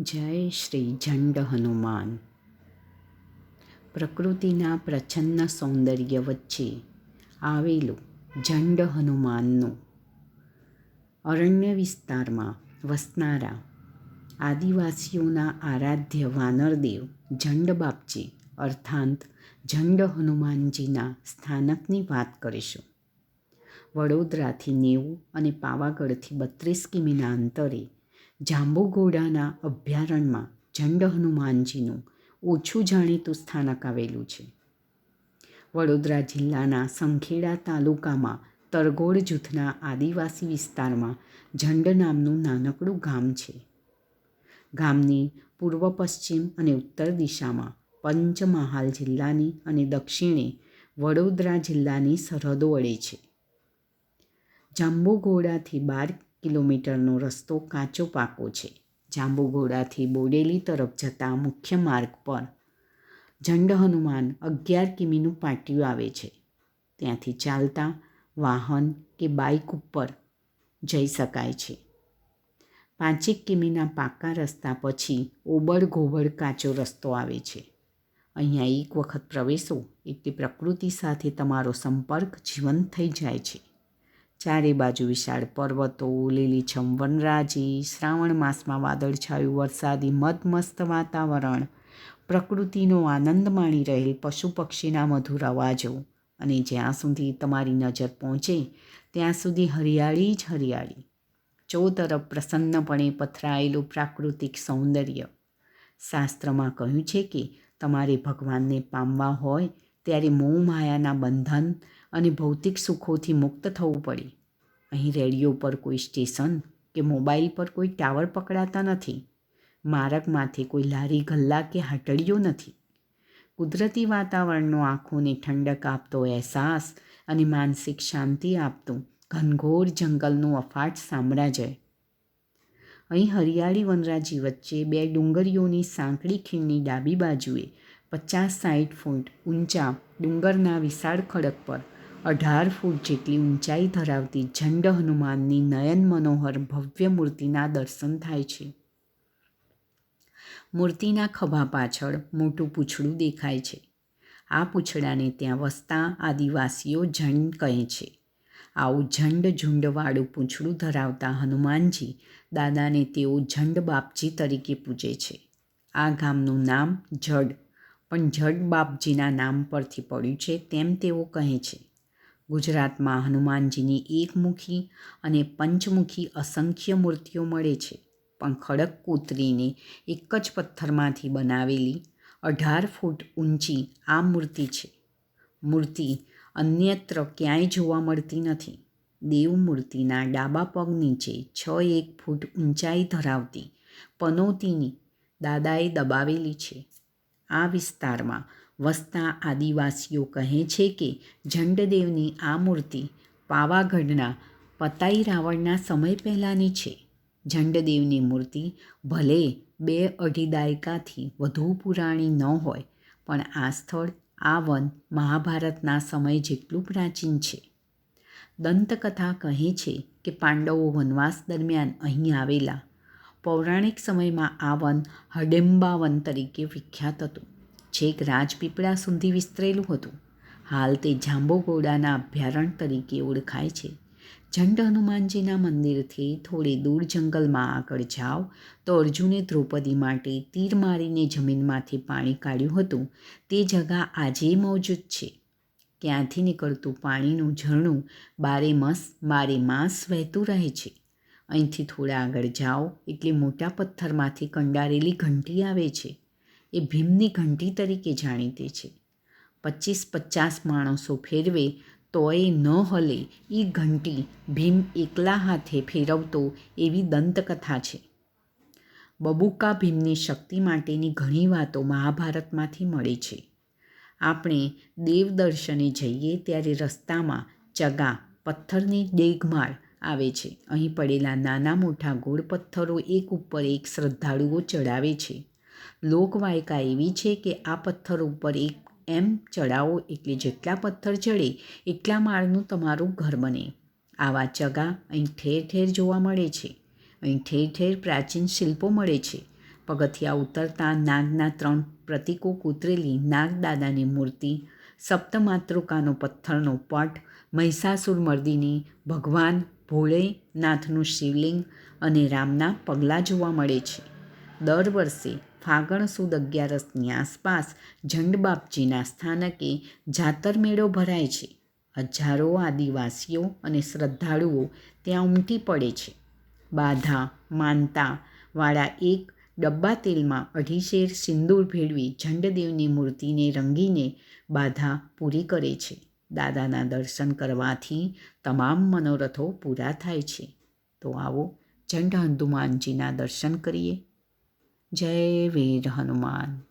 જય શ્રી ઝંડ હનુમાન. પ્રકૃતિના પ્રછન્ન સૌંદર્ય વચ્ચે આવેલું ઝંડ હનુમાનનું અરણ્ય વિસ્તારમાં વસનારા આદિવાસીઓના આરાધ્ય વાનરદેવ ઝંડ બાપજી, અર્થાંત ઝંડ હનુમાનજીના સ્થાનકની વાત કરીશું. વડોદરાથી નેવું અને પાવાગઢથી બત્રીસ કિમીના અંતરે જાંબુઘોડાના અભયારણ્યમાં ઝંડ હનુમાનજીનું ઓછું જાણીતું સ્થાનક આવેલું છે. વડોદરા જિલ્લાના સંખેડા તાલુકામાં તરગોડ જૂથના આદિવાસી વિસ્તારમાં ઝંડ નામનું નાનકડું ગામ છે. ગામની પૂર્વ પશ્ચિમ અને ઉત્તર દિશામાં પંચમહાલ જિલ્લાની અને દક્ષિણે વડોદરા જિલ્લાની સરહદો વળે છે. જાંબુઘોડાથી બાર કિલોમીટરનો રસ્તો કાચો પાકો છે. જાંબુઘોડાથી બોડેલી તરફ જતા મુખ્ય માર્ગ પર ઝંડ હનુમાન અગિયાર કિમીનું પાટિયું આવે છે. ત્યાંથી ચાલતા વાહન કે બાઇક ઉપર જઈ શકાય છે. પાંચેક કિમીના પાકા રસ્તા પછી ઓબડ ઘોબડ કાચો રસ્તો આવે છે. અહીંયા એક વખત પ્રવેશો એટલે પ્રકૃતિ સાથે તમારો સંપર્ક જીવંત થઈ જાય છે. ચારે બાજુ વિશાળ પર્વતો, લીલીછમ વનરાજી, શ્રાવણ માસમાં વાદળછાયું વરસાદી મધમસ્ત વાતાવરણ, પ્રકૃતિનો આનંદ માણી રહેલ પશુ પક્ષીના મધુર અવાજો. અને જ્યાં સુધી તમારી નજર પહોંચે, ત્યાં સુધી હરિયાળી જ હરિયાળી. ચોતરફ પ્રસન્નપણે પથરાયેલું પ્રાકૃતિક સૌંદર્ય. શાસ્ત્રમાં કહ્યું છે કે, તમારે ભગવાનને પામવા હોય, ત્યારે મોહ માયાના બંધન અને ભૌતિક સુખોથી મુક્ત થવું પડે. અહીં રેડિયો પર કોઈ સ્ટેશન કે મોબાઈલ પર કોઈ ટાવર પકડાતા નથી. માર્ગમાંથી કોઈ લારી, ગલ્લા કે હાટડીઓ નથી. કુદરતી વાતાવરણનો આંખોને ઠંડક આપતો અહેસાસ અને માનસિક શાંતિ આપતું ઘનઘોર જંગલનું અફાટ સામ્રાજ્ય. અહીં હરિયાળી વનરાજી વચ્ચે બે ડુંગરીઓની સાંકડી ખીણની ડાબી બાજુએ પચાસ સાઠ ફૂટ ઊંચા ડુંગરના વિશાળ ખડક પર અઢાર ફૂટ જેટલી ઊંચાઈ ધરાવતી ઝંડ હનુમાનની નયન મનોહર ભવ્ય મૂર્તિના દર્શન થાય છે. મૂર્તિના ખભા પાછળ મોટું પૂંછડું દેખાય છે. આ પૂંછડાને ત્યાં વસતા આદિવાસીઓ ઝંડ કહે છે. આવું ઝંડ ઝુંડવાળું પૂંછડું ધરાવતા હનુમાનજી દાદાને તેઓ ઝંડ બાપજી તરીકે પૂજે છે. આ ગામનું નામ જડ, પણ જડ બાપજીના નામ પરથી પડ્યું છે તેમ તેઓ કહે છે. ગુજરાતમાં હનુમાનજીની એકમુખી અને પંચમુખી અસંખ્ય મૂર્તિઓ મળે છે. પણ ખડક કોતરીને એક જ પથ્થરમાંથી બનાવેલી અઢાર ફૂટ ઊંચી આ મૂર્તિ છે. મૂર્તિ અન્યત્ર ક્યાંય જોવા મળતી નથી. દેવ મૂર્તિના ડાબા પગ નીચે છ એક ફૂટ ઊંચાઈ ધરાવતી પનોતીની દાદાએ દબાવેલી છે. આ વિસ્તારમાં વસતા આદિવાસીઓ કહે છે કે ઝંડદેવની આ મૂર્તિ પાવાગઢના પતાઈ રાવણના સમય પહેલાંની છે. ઝંડદેવની મૂર્તિ ભલે બે અઢી દાયકાથી વધુ પુરાણી ન હોય, પણ આ સ્થળ, આ વન મહાભારતના સમય જેટલું પ્રાચીન છે. દંતકથા કહે છે કે પાંડવો વનવાસ દરમિયાન અહીં આવેલા પૌરાણિક સમયમાં આ વન હડેમ્બા વન તરીકે વિખ્યાત હતું. છેક રાજપીપળા સુધી વિસ્તરેલું હતું. હાલ તે જાંબુઘોડાના અભયારણ્ય તરીકે ઓળખાય છે. ઝંડ હનુમાનજીના મંદિરથી થોડી દૂર જંગલમાં આગળ જાઓ તો અર્જુને દ્રૌપદી માટે તીર મારીને જમીનમાંથી પાણી કાઢ્યું હતું. તે જગા આજે મોજૂદ છે. ક્યાંથી નીકળતું પાણીનું ઝરણું બારે મસ બારે માસ વહેતું રહે છે. અહીંથી થોડા આગળ જાઓ એટલે મોટા પથ્થરમાંથી કંડારેલી ઘંટી આવે છે. એ ભીમની ઘંટી તરીકે જાણીતી છે. પચીસ પચાસ માણસો ફેરવે તોય ન હલે એ ઘંટી ભીમ એકલા હાથે ફેરવતો એવી દંતકથા છે. બબુકા ભીમની શક્તિ માટેની ઘણી વાતો મહાભારતમાંથી મળે છે. આપણે દેવદર્શને જઈએ ત્યારે રસ્તામાં ચગા, પથ્થરની ડેગમાળ આવે છે. અહીં પડેલા નાના મોટા ગોળ પથ્થરો એક ઉપર એક શ્રદ્ધાળુઓ ચડાવે છે. લોકવાયકા એવી છે કે આ પથ્થર ઉપર એક એમ ચડાવો એટલે જેટલા પથ્થર ચડે એટલા માળનું તમારું ઘર બને. આવા ચગા અહીં ઠેર ઠેર જોવા મળે છે. અહીં ઠેર ઠેર પ્રાચીન શિલ્પો મળે છે. પગથિયા ઉતરતા નાગના ત્રણ પ્રતીકો કૂતરેલી નાગદાદાની મૂર્તિ, સપ્તમાતૃકાનો પથ્થરનો પટ, મહિષાસુર મર્દિની, ભગવાન ભોળેનાથનું શિવલિંગ અને રામના પગલાં જોવા મળે છે. દર વર્ષે ફાગણ સુદ અગિયારસની આસપાસ ઝંડબાપજીના સ્થાનકે જાતર મેળો ભરાય છે. હજારો આદિવાસીઓ અને શ્રદ્ધાળુઓ ત્યાં ઉમટી પડે છે. બાધા, માનતા વાળા એક ડબ્બા તેલમાં અઢી શેર સિંદૂર ભેળવી ઝંડદેવની મૂર્તિને રંગીને બાધા પૂરી કરે છે. દાદાના દર્શન કરવાથી તમામ મનોરથો પૂરા થાય છે. તો આવો ઝંડ હનુમાનજીના દર્શન કરીએ. જય વીર હનુમાન.